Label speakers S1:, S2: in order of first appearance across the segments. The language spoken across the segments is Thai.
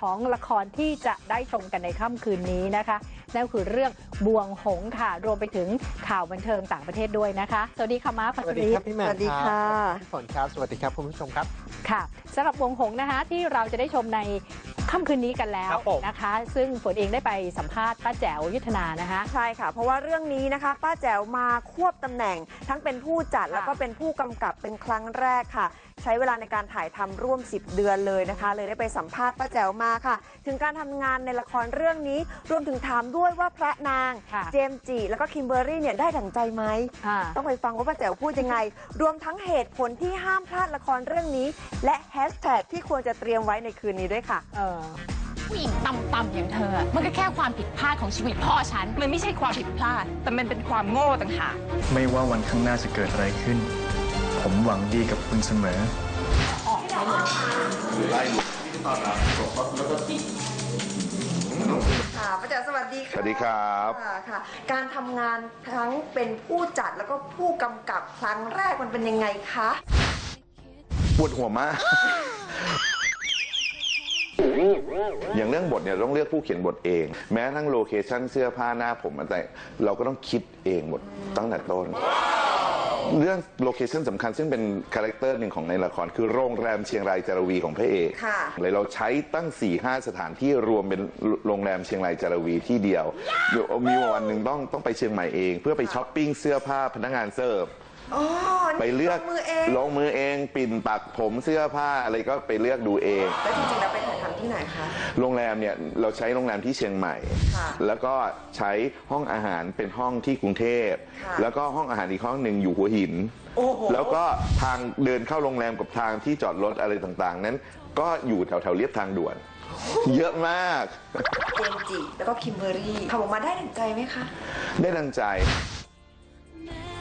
S1: ของละครที่จะได้ชมกันในค่ำคืนนี้นะคะ นั่นก็คือเรื่องบวงหงส์ค่ะ รวมไปถึงข่าวบันเทิงต่างประเทศด้วยนะคะ สวัสดีค่ะมาร์คพั
S2: ส
S1: ช
S2: วัสดี
S1: รี
S2: ครับพี่แหม่ม
S3: สวัสดีค่ะ
S2: รับพี่ฝนครับ สวัสดีครับคุณผู้ชมครับ
S1: ค่ะสำหรับบวงหงส์นะคะ ที่เราจะได้ชมในค่ำคืนนี้กันแล้ว
S2: ครับผม
S1: นะคะ ซึ่งฝนเองได้ไปสัมภาษณ์ป้าแจ๋วยุทธนานะคะ
S3: ใช่ค่ะ เพราะว่าเรื่องนี้นะคะ ป้าแจ๋วมาควบตำแหน่ง ทั้งเป็นผู้จัด
S1: ค่ะ
S3: แล้วก็เป็นผู้กำกับเป็นครั้งแรกค่ะใช้เวลาในการถ่ายทำร่วม 10 เดือนเลยนะคะ เลยได้ไปสัมภาษณ์ป้าแจ๋วมาค่ะ ถึงการทำงานในละครเรื่องนี้รวมถึงถามด้วยว่าพระนาง
S1: ค่ะ
S3: เจมส์จีแล้วก็คิมเบอร์รี่เนี่ยได้ดั่งใจไหม
S1: ค่ะ
S3: ต้องไปฟังว่าป้าแจ๋วพูดยังไง รวมทั้งเหตุผลที่ห้ามพลาดละครเรื่องนี้ และแฮชแท็กที่ควรจะเตรียมไว้ในคืนนี้ด้วยค่ะ
S1: เออ
S4: ผู้หญิงต่ำๆอย่างเธอมันก็แค่ความผิดพลาดของชีวิตพ่อฉัน มันไม่ใช่ความผิดพลาด แต่มันเป็นความโง่ต่างหาก
S5: ไม่ว่าวันข้างหน้าจะเกิดอะไรขึ้น ผมหวังดีกับคุณเสมอ
S3: ค่ะป้าแจ๋วสวัสดีค่ะ
S6: สวัสดีครับ
S3: ค่ะค่ะการทำงานทั้งเป็นผู้จัดแล้วก็ผู้กำกับครั้งแรกมันเป็นยังไงคะ
S6: ปวดหัวมาก อย่างเรื่องบทเนี่ยต้องเลือกผู้เขียนบทเอง แม้ทั้งโลเคชั่นเสื้อผ้าหน้าผมแต่เราก็ต้องคิดเองหมดตั้งแต่ต้น เรื่องโลเคชั่นสำคัญซึ่งเป็นคาแรคเตอร์หนึ่งของในละครคือโรงแรมเชียงรายจารวีของพระเอก
S3: ค่ะ
S6: เลยเราใช้ตั้ง 4 5สถานที่รวมเป็นโรงแรมเชียงรายจารวีที่เดียวอยู่มีวันหนึ่งต้องต้องไปเชียงใหม่เอง เพื่อไปช้อปปิ้งเสื้อผ้าพนักงานเสิร์ฟ
S3: อ๋อนี่
S6: ไปเลือก
S3: ลงมือเอง
S6: ลงมือเองปิ่นปักผมเสื้อผ้าอะไรก็ไปเลือกดูเอง
S3: แล้วจริงๆแล้วไปถ่ายทำที่ไหนคะ
S6: โรงแรมเนี่ยเราใช้โรงแรมที่เชียงใหม่
S3: ค่ะ
S6: แล้วก็ใช้ห้องอาหารเป็นห้องที่กรุงเทพ
S3: ค่ะ
S6: แล้วก็ห้องอาหารอีกห้องหนึ่งอยู่หัวหิน
S3: โอ้โห
S6: แล้วก็ทางเดินเข้าโรงแรมกับทางที่จอดรถอะไรต่างๆ นั้น ก็อยู่แถวๆเรียบทางด่วน เยอะมาก
S3: เจมส์จิแล้วก็คิมเบอร์รี่ทำออกมาได้ดั่งใจไหมคะ
S6: ได้ดังใจ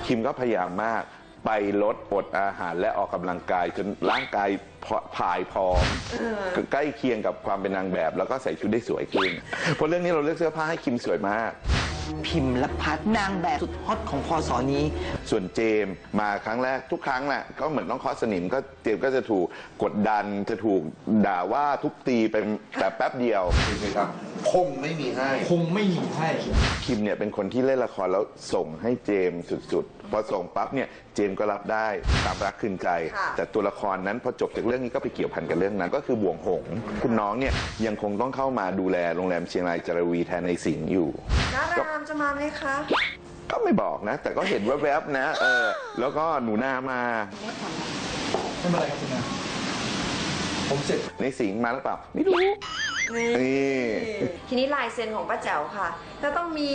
S6: คิมก็พยายามมากไปลดอดอาหารและออกกำลังกายจนร่างกายพอผายพร้อมใกล้เคียงกับความเป็นนางแบบ แล้วก็ใส่ชุดได้สวยขึ้นเพราะเรื่องนี้เราเลือกเสื้อผ้าให้คิมสวยมาก
S7: พิมพ์และพัฒนางแบบสุดฮอตของพศนี้
S6: ส่วนเจมส์มาครั้งแรกทุกครั้งแหละก็เหมือนน้องคอสสนิมก็เจมส์ก็จะถูกกดดันจะถูกด่าว่าทุบตีเป็นแต่แป๊บเดียวครับ คงไม่มีให้
S5: คงไม่มีให้
S6: คิมเนี่ยเป็นคนที่เล่นละครแล้วส่งให้เจมส์สุดๆ พอส่งปั๊บเนี่ยเจมส์ก็รับได้ตามรักคืนใจ
S3: ค่ะ
S6: แต่ตัวละครนั้นพอจบจากเรื่องนี้ก็ไปเกี่ยวพันกับเรื่องนั้น ก็คือบวงหงส์คุณน้องเนี่ยยังคงต้องเข้ามาดูแลโรงแรมเชียงรายจารวีแทนในสิงห์อยู่
S3: น้ารามจะมาไหมคะ
S6: ก็ไม่บอกนะ แต่ก็เห็นแวบๆนะ เออ แล้วก็หนูนามา
S5: ไม่เป็นไรครับคุณนะผมเสร็จ
S6: ในสิงห์มาหรือเปล่าไม่รู้นี่
S3: ที นี้ลายเซ็นของป้าแจ๋วค่ะจะต้องมี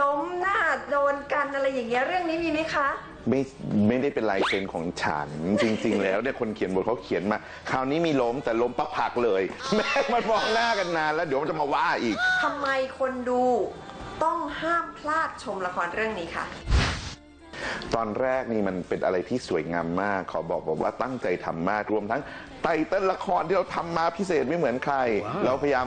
S3: ล้มหน้าโดนกันอะไรอย่างเงี้ยเรื่องนี้มีไหมคะ
S6: ไม่ไม่ได้เป็นลายเซ็นของฉันจริง ๆ แล้วเนี่ยคนเขียนบทเขาเขียนมา คราวนี้มีล้มแต่ล้มปั๊บพักเลย แม่งมันมองหน้ากันนานแล้วเดี๋ยวมันจะมาว่าอีก
S3: ทำไมคนดูต้องห้ามพลาดชมละครเรื่องนี้ค่ะ
S6: ตอนแรกนี่มันเป็นอะไรที่สวยงามมาก ขอบอกบอกว่าตั้งใจทำมากรวมทั้ง ไตเติ้ลละครที่เราทำมาพิเศษไม่เหมือนใคร เราพยายาม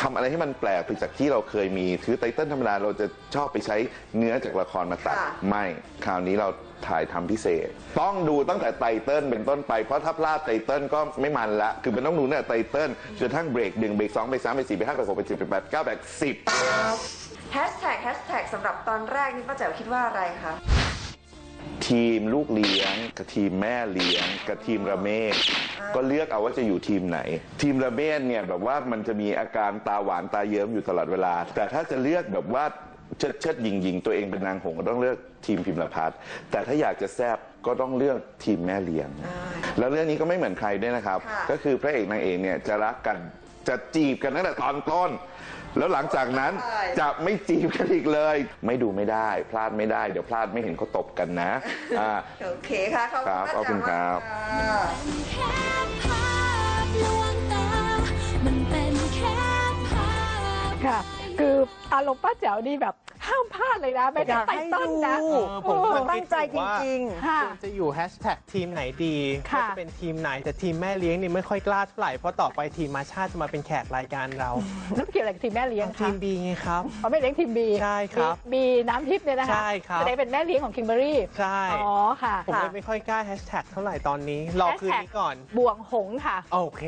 S6: ทำอะไรให้มันแปลกไปจากที่เราเคยมีคือไตเติ้ลธรรมดาเราจะชอบไปใช้เนื้อจากละครมาตัด
S3: ค่ะ
S6: ไม่คราวนี้เราถ่ายทำพิเศษ ต้องดูตั้งแต่ไตเติ้ลเป็นต้นไปเพราะถ้าพลาดไตเติ้ลก็ไม่มันละ คือมันต้องดูตั้งแต่ไตเติ้ลจนกระทั่งเบรกหนึ่งเบรกสองเบรกสามเบรกสี่เบรกห้าเบรกหกเบรกเจ็ดเบรกแปดเก้าเบรกสิบ
S3: แฮชแท็กแฮชแท็กสำหรับตอนแรกนี่ป้าแจ๋วคิดว่าอะไรคะ
S6: ทีมลูกเลี้ยง กับทีมแม่เลี้ยง กับทีมระเมศก็เลือกเอาว่าจะอยู่ทีมไหน ทีมระเมศเนี่ยแบบว่ามันจะมีอาการตาหวานตาเยิ้มอยู่ตลอดเวลา แต่ถ้าจะเลือกแบบว่าเชิดเชิดยิงยิงตัวเองเป็นนางหงส์ก็ต้องเลือกทีมพิมพ์ละพัฒน์แต่ถ้าอยากจะแซบก็ต้องเลือกทีมแม่เลี้ยง แล้วเรื่องนี้ก็ไม่เหมือนใครด้วยนะครับ
S3: ค่ะ
S6: ก็คือพระเอกนางเอกเนี่ยจะรักกันจะจีบกันตั้งแต่ตอนต้น แล้วหลังจากนั้นจะไม่จีบกันอีกเลย ไม่ดูไม่ได้ พลาดไม่ได้ เดี๋ยวพลาดไม่เห็นเขาตบกันนะอ่า
S3: โอเคค่ะขอบคุณ
S6: ครับ
S3: ป้า
S6: ขอบคุ
S3: แจ๋ว
S6: ณครั
S3: มาก
S6: บ
S3: ค่ะ
S8: แค่ภาพลวงตา มันเป็นแค่ภาพ
S1: ค่ะ คืออารมณ์ป้าแจ๋วนี่แบบ ห้ามพลาดเลยนะแม้แต่ไตเติ้ลนะ
S3: อยากให้ดู
S2: เออผม
S1: เออ
S2: ก็
S3: ตั้งใจจริง
S1: ค่ะ
S2: ควรจะอยู่แฮชแท็กทีมไหนดี
S1: ค่ะ
S2: ว่าจะเป็นทีมไหนแต่ทีมแม่เลี้ยงนี่ไม่ค่อยกล้าเท่าไหร่เพราะต่อไปทีมมาชาติจะมาเป็นแขกรายการเรา
S1: นั่นเกี่ยวอะไรกับทีมแม่เลี้ยง
S2: ที
S1: คะ
S2: มบีไงครับ
S1: เขาไม่เลี้ยงทีมบี
S2: ใช่ครับ
S1: บีน้ำทิพย์เนี่ยนะคะ
S2: ใช่ครับ
S1: จะได้เป็นแม่เลี้ยงของคิมเบอรี่
S2: ใช่
S1: อ๋อค่ะ
S2: ผมเลยไม่ค่อยกล้าแฮชแท็กเท่าไหร่ตอนนี้ รอคืนนี้ก่อน
S1: บวงหงส์ค่ะ
S2: โอเค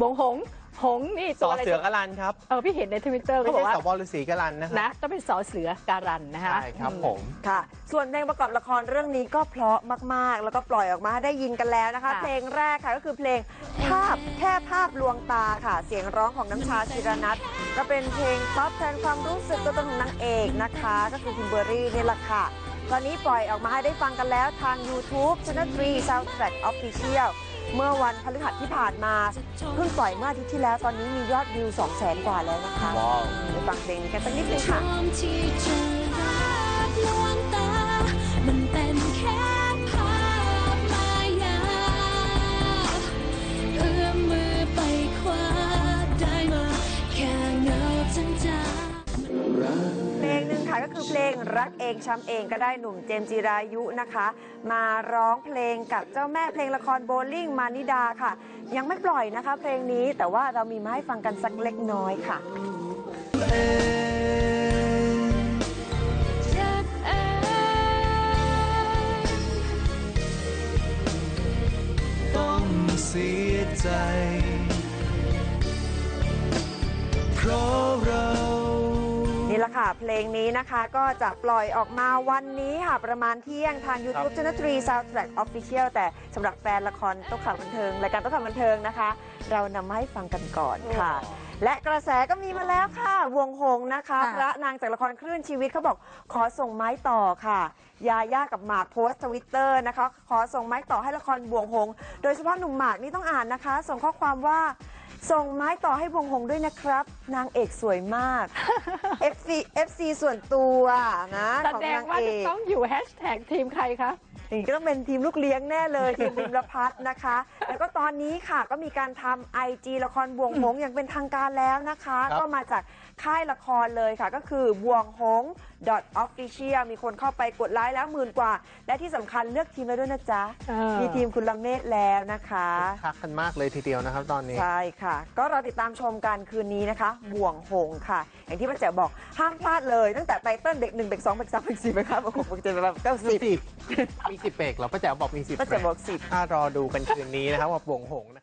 S1: บวงหงส์ หงส์นี่
S2: ส
S1: ตัว
S2: อ
S1: อะไร
S2: เสือกรันครับ
S1: เออพี่เห็นในทวิตเตอร์
S2: ไม่
S1: เขาบ
S2: ใช่
S1: อกว่า
S2: สบฤาษีกรันนะครับ
S1: นะต้องเป็นสอเสือการันนะคะ
S2: ใช่ครับผม
S3: ค่ะ ส่วนเพลงประกอบละครเรื่องนี้ก็เพราะมาก ๆ แล้วก็ปล่อยออกมาให้ได้ยินกันแล้วนะคะเพลงแรกค่ะก็คือเพลงภาพแค่ภาพลวงตาค่ะ เสียงร้องของน้ำชาชีรนัทก็เป็นเพลงป๊อปแทนความรู้สึกตัวตนของนางเอกนะคะ ก็คือคุณเบอร์รี่นี่แหละค่ะ ตอนนี้ปล่อยออกมาให้ได้ฟังกันแล้วทาง YouTube Channel 3 Soundtrack Official เมื่อวันพฤหัสที่ผ่านมา เพิ่งปล่อยเมื่ออาทิตย์ที่แล้วตอนนี้มียอดวิว2 0 0 0 0 0กว่าแล้วนะคะ
S2: ว้าว
S3: ไปฟังเพลงนี้กันสักนิดนึง
S8: พร้
S3: ค่ะ
S8: อมที่จะ ค่ะ
S3: ก็คือเพลงรักเองช้ำเองก็ได้หนุ่มเจมส์จิรายุนะคะ มาร้องเพลงกับเจ้าแม่เพลงละครโบลิ่งมานิดาค่ะ ยังไม่ปล่อยนะคะเพลงนี้แต่ว่าเรามีมาให้ฟังกันสักเล็กน้อยค่ะ ละค่ะ เพลงนี้นะคะก็จะปล่อยออกมาวันนี้ค่ะ ประมาณเที่ยงทาง YouTube Channel 3 Soundtrack Official แต่สำหรับแฟนละครโต๊ะข่าวบันเทิงรายการโต๊ะข่าวบันเทิงนะคะ เรานำมาให้ฟังกันก่อนค่ะ และกระแสก็มีมาแล้วค่ะ วงหงส์นะคะ
S1: ค่ะ
S3: พระนางจากละครคลื่นชีวิตเขาบอกขอส่งไม้ต่อค่ะ ยาย่ากับหมากโพสต์ทวิตเตอร์นะคะ ขอส่งไม้ต่อให้ละครบวงหงส์โดยเฉพาะหนุ่มหมากนี่ต้องอ่านนะคะ ส่งข้อความว่า ส่งไม้ต่อให้วงหงส์ด้วยนะครับ นางเอกสวยมาก FC FC ส่วนตัวนะ
S1: แส
S3: ของ
S1: ดง
S3: นาง
S1: ว่า
S3: เอ
S1: จะ
S3: ก
S1: ต้องอยู่แฮชแท็กทีมใครคะ
S3: อย่างนี้ก็ต้องเป็นทีมลูกเลี้ยงแน่เลย ทีมบิมรพัฒน์นะคะแล้วก็ตอนนี้ค่ะก็มีการทำไอจีละครบวงหงส์อย่างเป็นทางการแล้วนะคะ
S2: ครับ
S3: ก็มาจากค่ายละครเลยค่ะ ก็คือบวงหง .official มีคนเข้าไปกดไลค์แล้วหมื่นกว่า และที่สำคัญเลือกทีมแล้วด้วยนะจ๊ะ
S1: เออ
S3: มีทีมคุณละเมศแล้วนะคะ
S2: คักกันมากเลยทีเดียวนะครับตอนนี้
S3: ใช่ค่ะ ก็รอติดตามชมกันคืนนี้นะคะ บ่วงหงค่ะ อย่างที่ป้าแจ๋วบอกห้ามพลาดเลย ตั้งแต่ไตเติ้ลเด็กหนึ่งเด็กสองเด็กสามเด็กสี่เด็กห้าเด็กหกเด็กเจ็ดเด็กแปดเด็กเก้าสิบ
S2: สิบมีสิบเบรกเหรอป้าแจ๋วบอกมีสิบ
S3: ป้าแจ๋วบอกสิบ
S2: ถ้ารอดูกันคืนนี้นะครับว่าบวงหงนะ